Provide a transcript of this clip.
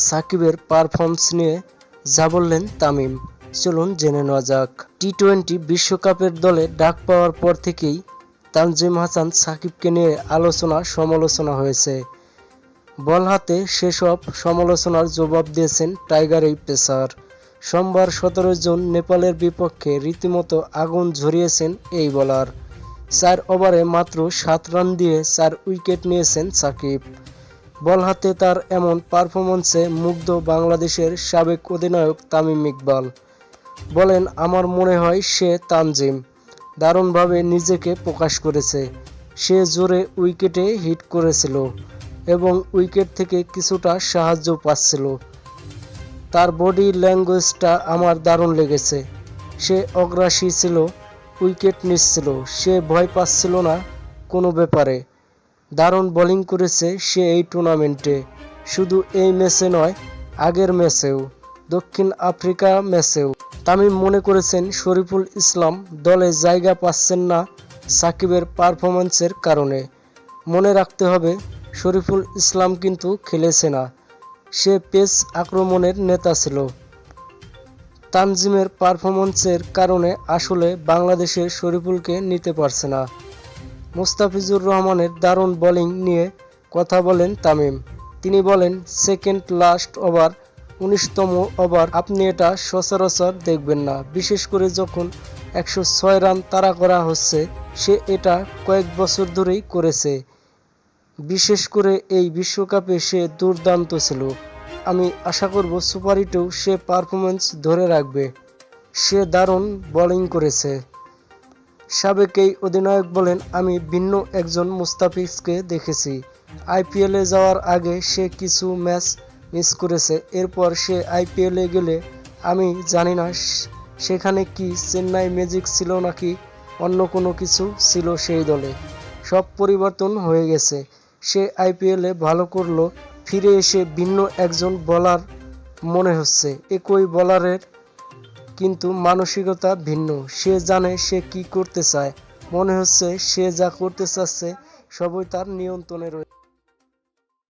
সাকিবের পারফরমেন্স নিয়ে যা বললেন তামিম। চলুন জেনে নেওয়া যাক। টি টোয়েন্টি বিশ্বকাপের দলে ডাক পাওয়ার পর থেকেই তানজিম হাসান সাকিবকে নিয়ে আলোচনা সমালোচনা হয়েছে। বল হাতে সেসব সমালোচনার জবাব দিয়েছেন টাইগার এই পেসার। সোমবার সতেরো জুন নেপালের বিপক্ষে রীতিমতো আগুন ঝরিয়েছেন এই বলার। চার ওভারে মাত্র সাত রান দিয়ে চার উইকেট নিয়েছেন সাকিব। বল হাতে তার এমন পারফরমেন্সে মুগ্ধ বাংলাদেশের সাবেক অধিনায়ক তামিম ইকবাল। বলেন, আমার মনে হয় সে তানজিম। দারুণভাবে নিজেকে প্রকাশ করেছে। সে জোরে উইকেটে হিট করেছিল এবং উইকেট থেকে কিছুটা সাহায্য পাচ্ছিল। তার বডি ল্যাঙ্গুয়েজটা আমার দারুণ লেগেছে। সে অগ্রাসী ছিল, উইকেট নিচ্ছিল। সে ভয় পাচ্ছিল না কোনো ব্যাপারে। দারুণ বোলিং করেছে সে এই টুর্নামেন্টে। শুধু এই ম্যাচে নয়, আগের ম্যাচেও, দক্ষিণ আফ্রিকা ম্যাচেও। তামিম মনে করেছেন শরীফুল ইসলাম দলে জায়গা পাচ্ছেন না সাকিবের পারফরম্যান্সের কারণে। মনে রাখতে হবে, শরীফুল ইসলাম কিন্তু খেলেছে না। সে পেস আক্রমণের নেতা ছিল। তানজিমের পারফরম্যান্সের কারণে আসলে বাংলাদেশের শরীফুলকে নিতে পারছে না। মুস্তাফিজুর রহমানের দারুণ বোলিং নিয়ে কথা বলেন তামিম। তিনি বলেন, সেকেন্ড লাস্ট ওভার, উনিশতম ওভার, আপনি এটা সচরাচর দেখবেন না। বিশেষ করে যখন একশো ছয় রান তাড়া করা হচ্ছে, সে এটা কয়েক বছর ধরেই করেছে। বিশেষ করে এই বিশ্বকাপে সে দুর্দান্ত ছিল। আমি আশা করব সুপারিটেও সে পারফরমেন্স ধরে রাখবে। সে দারুণ বোলিং করেছে। সাবেক এই অধিনায়ক বলেন, আমি ভিন্ন একজন মুস্তাফিজকে দেখেছি। আইপিএলে যাওয়ার আগে সে কিছু ম্যাচ মিস করেছে। এরপর সে আইপিএলে গেলে আমি জানি না সেখানে কি চেন্নাই ম্যাজিক ছিল নাকি অন্য কোনো কিছু ছিল সেই দলে। সব পরিবর্তন হয়ে গেছে। সে আইপিএলে ভালো করল, ফিরে এসে ভিন্ন একজন বলার মনে হচ্ছে। একই বলারের কিন্তু মানসিকতা ভিন্ন। সে জানে সে কি করতে চায়। মনে হচ্ছে সে যা করতে চাচ্ছে, সবই তার নিয়ন্ত্রণে রয়েছে